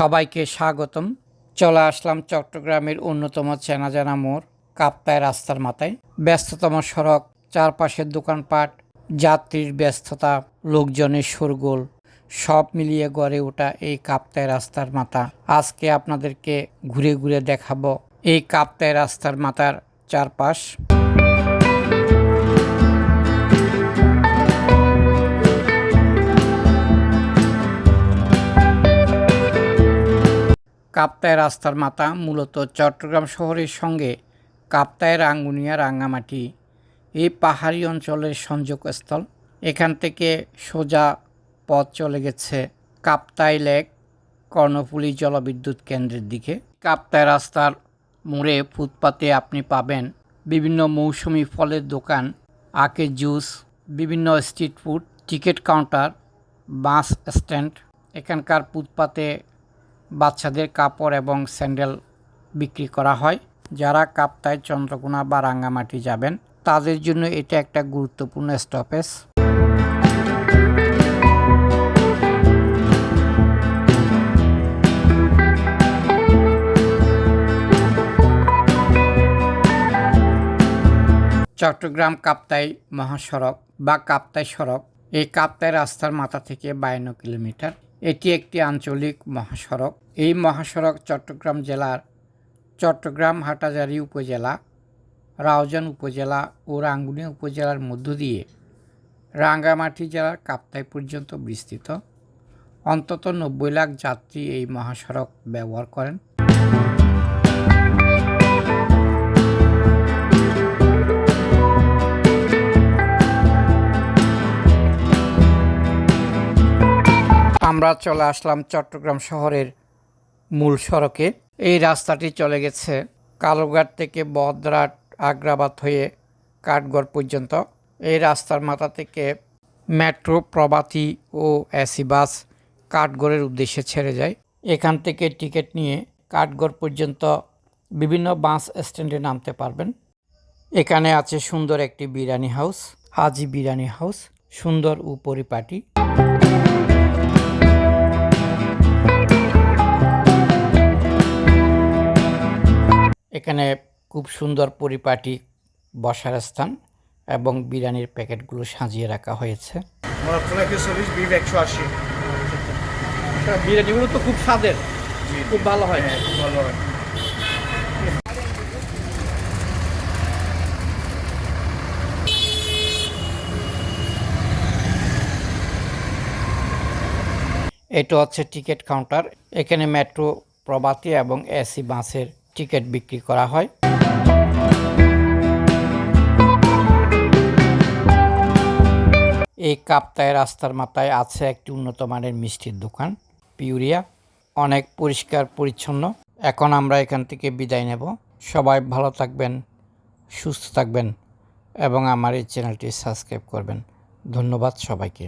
সবাইকে স্বাগতম। চলে আসলাম চট্টগ্রামের অন্যতম চেনাজানা মোড় কাপ্তায় রাস্তার মাথায়। ব্যস্ততম সড়ক, চারপাশের দোকানপাট, যাত্রীর ব্যস্ততা, লোকজনের শোরগোল, সব মিলিয়ে গড়ে ওঠা এই কাপ্তায় রাস্তার মাথা। আজকে আপনাদেরকে ঘুরে ঘুরে দেখাবো এই কাপ্তায় রাস্তার মাথার চারপাশ। কাপ্তায় রাস্তার মাথা মূলত চট্টগ্রাম শহরের সঙ্গে কাপ্তায় রাঙ্গুনিয়া রাঙ্গামাটি। এই পাহাড়ি অঞ্চলের সংযোগস্থল। এখান থেকে সোজা পথ চলে গেছে কাপ্তাই লেক, কর্ণফুলী জলবিদ্যুৎ কেন্দ্রের দিকে। কাপ্তায় রাস্তার মোড়ে ফুটপাতে আপনি পাবেন বিভিন্ন মৌসুমি ফলের দোকান, আখের জুস, বিভিন্ন street food, ticket counter, bus stand. এখানকার ফুটপাতে বাচ্চাদের কাপড় এবং স্যান্ডেল বিক্রি করা হয়। যারা কাপ্তায় চন্দ্রকোনা বা রাঙ্গামাটি যাবেন, তাদের জন্য এটা একটা গুরুত্বপূর্ণ স্টপেজ চট্টগ্রাম কাপ্তাই মহাসড়ক বা কাপ্তাই সড়ক, এই কাপ্তাই রাস্তার মাথা থেকে বায়ান্ন কিলোমিটার। এটি একটি আঞ্চলিক মহাসড়ক। এই মহাসড়ক চট্টগ্রাম জেলার চট্টগ্রাম হাটাজারি উপজেলা, রাউজান উপজেলা ও রাঙ্গুনিয়া উপজেলার মধ্য দিয়ে রাঙ্গামাটি জেলার কাপ্তাই পর্যন্ত বিস্তৃত। অন্তত নব্বই লাখ যাত্রী এই মহাসড়ক ব্যবহার করেন। আমরা চলে আসলাম চট্টগ্রাম শহরের মূল সড়কে। এই রাস্তাটি চলে গেছে কালোঘাট থেকে বদরাট, আগ্রাবাদ হয়ে কাঠগড় পর্যন্ত। এই রাস্তার মাথা থেকে মেট্রো, প্রবাতি ও এসি বাস কাঠগড়ের উদ্দেশ্যে ছেড়ে যায়। এখান থেকে টিকিট নিয়ে কাঠগড় পর্যন্ত বিভিন্ন বাস স্ট্যান্ডে নামতে পারবেন। এখানে আছে সুন্দর একটি বিরিয়ানি হাউস, হাজি বিরিয়ানি হাউস, সুন্দর ও পরিপাটি। এখানে খুব সুন্দর পরিপাটি বসার স্থান এবং বিরিয়ানির প্যাকেটগুলো সাজিয়ে রাখা হয়েছে। আশি। বিরিয়ানিগুলো তো খুব স্বাদের। খুব ভালো হয়। হ্যাঁ খুব ভালো হয়। এটা হচ্ছে টিকিট কাউন্টার। এখানে মেট্রো প্রভাতী এবং এসি বাসের টিকিট বিক্রি করা হয়। এই কাপ্তায় রাস্তার মাথায় আছে একটি উন্নত মানের মিষ্টির দোকান, পিউরিয়া। অনেক পরিষ্কার, পরিচ্ছন্ন। এখন আমরা এখান থেকে বিদায় নেব। সবাই ভালো থাকবেন, সুস্থ থাকবেন এবং আমার এই চ্যানেলটি সাবস্ক্রাইব করবেন। ধন্যবাদ সবাইকে।